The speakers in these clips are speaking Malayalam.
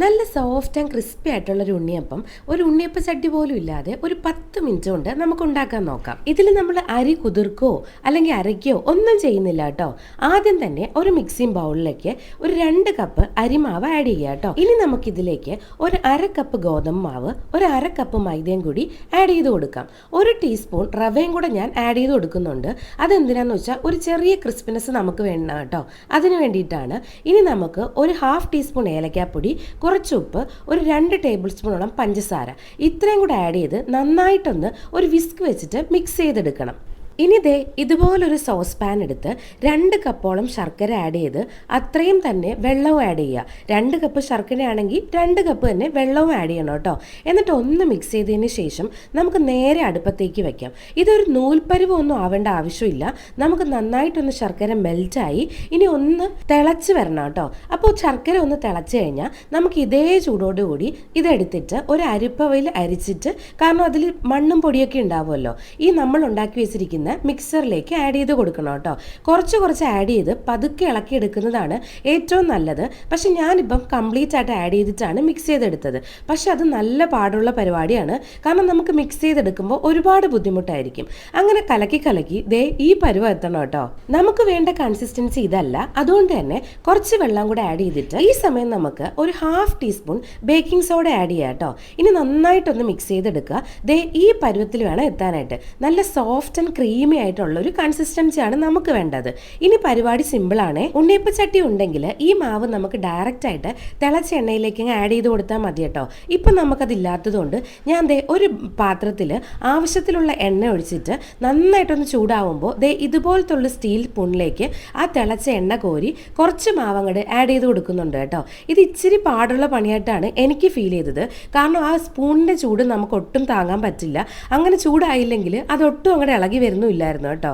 നല്ല സോഫ്റ്റ് ആൻഡ് ക്രിസ്പി ആയിട്ടുള്ള ഒരു ഉണ്ണിയപ്പം. ഒരു ഉണ്ണിയപ്പ ചട്ടി പോലും ഇല്ലാതെ ഒരു പത്ത് മിനിറ്റ് കൊണ്ട് നമുക്ക് ഉണ്ടാക്കാൻ നോക്കാം. ഇതിൽ നമ്മൾ അരി കുതിർക്കോ അല്ലെങ്കിൽ അരയ്ക്കോ ഒന്നും ചെയ്യുന്നില്ല കേട്ടോ. ആദ്യം തന്നെ ഒരു മിക്സിംഗ് ബൗളിലേക്ക് ഒരു രണ്ട് കപ്പ് അരിമാവ് ആഡ് ചെയ്യുക കേട്ടോ. ഇനി നമുക്കിതിലേക്ക് ഒരു അര കപ്പ് ഗോതമ്പ് മാവ് ഒരു അര കപ്പ് മൈദയും കൂടി ആഡ് ചെയ്ത് കൊടുക്കാം. ഒരു ടീസ്പൂൺ റവയും കൂടെ ഞാൻ ആഡ് ചെയ്ത് കൊടുക്കുന്നുണ്ട്. അതെന്തിനാന്ന് വെച്ചാൽ ഒരു ചെറിയ ക്രിസ്പിനെസ് നമുക്ക് വേണം കേട്ടോ. അതിന് വേണ്ടിയിട്ടാണ്. ഇനി നമുക്ക് ഒരു ഹാഫ് ടീസ്പൂൺ ഏലക്കാപ്പൊടി കുറച്ച് ഉപ്പ് ഒരു രണ്ട് ടേബിൾ സ്പൂണോളം പഞ്ചസാര. ഇത്രയും കൂടെ ആഡ് ചെയ്ത് നന്നായിട്ടൊന്ന് ഒരു വിസ്ക് വെച്ചിട്ട് മിക്സ് ചെയ്തെടുക്കണം. ഇനി ദേ ഇതുപോലൊരു സോസ് പാൻ എടുത്ത് രണ്ട് കപ്പോളം ശർക്കര ആഡ് ചെയ്ത് അത്രയും തന്നെ വെള്ളവും ആഡ് ചെയ്യുക. രണ്ട് കപ്പ് ശർക്കരയാണെങ്കിൽ രണ്ട് കപ്പ് തന്നെ വെള്ളവും ആഡ് ചെയ്യണം കേട്ടോ. എന്നിട്ട് ഒന്ന് മിക്സ് ചെയ്തതിന് ശേഷം നമുക്ക് നേരെ അടുപ്പത്തേക്ക് വെക്കാം. ഇതൊരു നൂൽപ്പരിവ് ഒന്നും ആവേണ്ട ആവശ്യമില്ല. നമുക്ക് നന്നായിട്ടൊന്ന് ശർക്കര മെൽറ്റായി ഇനി ഒന്ന് തിളച്ച് വരണം കേട്ടോ. അപ്പോൾ ശർക്കര ഒന്ന് തിളച്ച് കഴിഞ്ഞാൽ നമുക്ക് ഇതേ ചൂടോടുകൂടി ഇതെടുത്തിട്ട് ഒരു അരിപ്പവയിൽ അരിച്ചിട്ട് കാരണം അതിൽ മണ്ണും പൊടിയൊക്കെ ഉണ്ടാവുമല്ലോ. ഈ നമ്മൾ ഉണ്ടാക്കി വെച്ചിരിക്കുന്ന മിക്സറിലേക്ക് ആഡ് ചെയ്ത് കൊടുക്കണം കേട്ടോ. കുറച്ച് കുറച്ച് ആഡ് ചെയ്ത് പതുക്കെ ഇളക്കി എടുക്കുന്നതാണ് ഏറ്റവും നല്ലത്. പക്ഷെ ഞാനിപ്പം കംപ്ലീറ്റ് ആയിട്ട് ആഡ് ചെയ്തിട്ടാണ് മിക്സ് ചെയ്തെടുത്തത്. പക്ഷെ അത് നല്ല പാടുള്ള പരിപാടിയാണ്. കാരണം നമുക്ക് മിക്സ് ചെയ്തെടുക്കുമ്പോൾ ഒരുപാട് ബുദ്ധിമുട്ടായിരിക്കും. അങ്ങനെ കലക്കി കലക്കി ദേ ഈ പരുവം എത്തണം കേട്ടോ. നമുക്ക് വേണ്ട കൺസിസ്റ്റൻസി ഇതല്ല. അതുകൊണ്ട് തന്നെ കുറച്ച് വെള്ളം കൂടെ ആഡ് ചെയ്തിട്ട് ഈ സമയം നമുക്ക് ഒരു half teaspoon baking soda add ചെയ്യാം കേട്ടോ. ഇനി നന്നായിട്ടൊന്ന് മിക്സ് ചെയ്തെടുക്കുക. ദേ ഈ പരുവത്തിൽ വേണം എത്താനായിട്ട്. നല്ല സോഫ്റ്റ് ആൻഡ് ക്രീമി ആയിട്ടുള്ള ഒരു കൺസിസ്റ്റൻസി ആണ് നമുക്ക് വേണ്ടത്. ഇനി പരിപാടി സിമ്പിളാണ് ഉണ്ണിയപ്പ ചട്ടി ഉണ്ടെങ്കിൽ ഈ മാവ് നമുക്ക് ഡയറക്റ്റ് ആയിട്ട് തിളച്ച എണ്ണയിലേക്ക് ആഡ് ചെയ്ത് കൊടുത്താൽ മതി കേട്ടോ. ഇപ്പം നമുക്കതില്ലാത്തതുകൊണ്ട് ഞാൻ ദേ ഒരു പാത്രത്തിൽ ആവശ്യത്തിലുള്ള എണ്ണ ഒഴിച്ചിട്ട് നന്നായിട്ടൊന്ന് ചൂടാവുമ്പോൾ ദേ ഇതുപോലത്തുള്ള സ്റ്റീൽ പുണ്ണിലേക്ക് ആ തിളച്ച എണ്ണ കോരി കുറച്ച് മാവങ്ങട് ആഡ് ചെയ്ത് കൊടുക്കുന്നുണ്ട് കേട്ടോ. ഇത് ഇച്ചിരി പാടുള്ള പണിയായിട്ടാണ് എനിക്ക് ഫീൽ ചെയ്തത്. കാരണം ആ സ്പൂണിന്റെ ചൂട് നമുക്ക് ഒട്ടും താങ്ങാൻ പറ്റില്ല. അങ്ങനെ ചൂടായില്ലെങ്കിൽ അതൊട്ടും അങ്ങോട്ട് ഇളകി വരുന്നുമില്ലായിരുന്നു കേട്ടോ.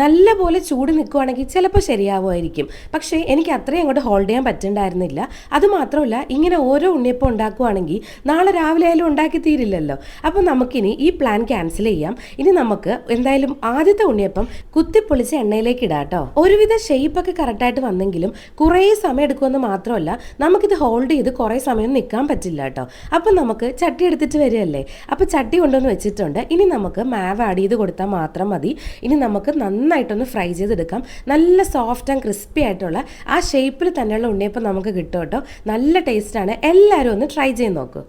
നല്ല പോലെ ചൂട് നിൽക്കുവാണെങ്കിൽ ചിലപ്പോൾ ശരിയാവുമായിരിക്കും. പക്ഷേ എനിക്ക് അത്രയും അങ്ങോട്ട് ഹോൾഡ് ചെയ്യാൻ പറ്റണ്ടായിരുന്നില്ല. അതുമാത്രമല്ല ഇങ്ങനെ ഓരോ ഉണ്ണിയപ്പം ഉണ്ടാക്കുവാണെങ്കിൽ നാളെ രാവിലെ ആയാലും ഉണ്ടാക്കി തീരില്ലല്ലോ. അപ്പോൾ നമുക്കിനി ഈ പ്ലാൻ ക്യാൻസൽ ചെയ്യാം. ഇനി നമുക്ക് എന്തായാലും ആദ്യത്തെ ഉണ്ണിയപ്പം കുത്തിപ്പൊളിച്ച് എണ്ണയിലേക്ക് ഇടാം കേട്ടോ. ഒരുവിധ ഷെയ്പ്പൊക്കെ കറക്റ്റായിട്ട് വന്നെങ്കിലും കുറേ സമയം എടുക്കുമെന്ന് മാത്രമല്ല നമുക്കിത് ഹോൾഡ് ചെയ്ത് കുറേ സമയം നിൽക്കാൻ പറ്റില്ല കേട്ടോ. അപ്പം നമുക്ക് ചട്ടി എടുത്തിട്ട് വരികയല്ലേ? അപ്പോൾ ചട്ടി കൊണ്ടുവന്ന് വെച്ചിട്ടുണ്ട്. ഇനി നമുക്ക് മാവ് ആഡ് ചെയ്ത് കൊടുത്താൽ മാത്രം മതി. ഇനി നമുക്ക് നന്നായിട്ടൊന്ന് ഫ്രൈ ചെയ്തെടുക്കാം. നല്ല സോഫ്റ്റ് ആൻഡ് ക്രിസ്പി ആയിട്ടുള്ള ആ ഷേപ്പിൽ തന്നെയുള്ള ഉണ്ണിയപ്പം നമുക്ക് കിട്ടും കേട്ടോ. നല്ല ടേസ്റ്റാണ് എല്ലാവരും ഒന്ന് ട്രൈ ചെയ്ത് നോക്കൂ.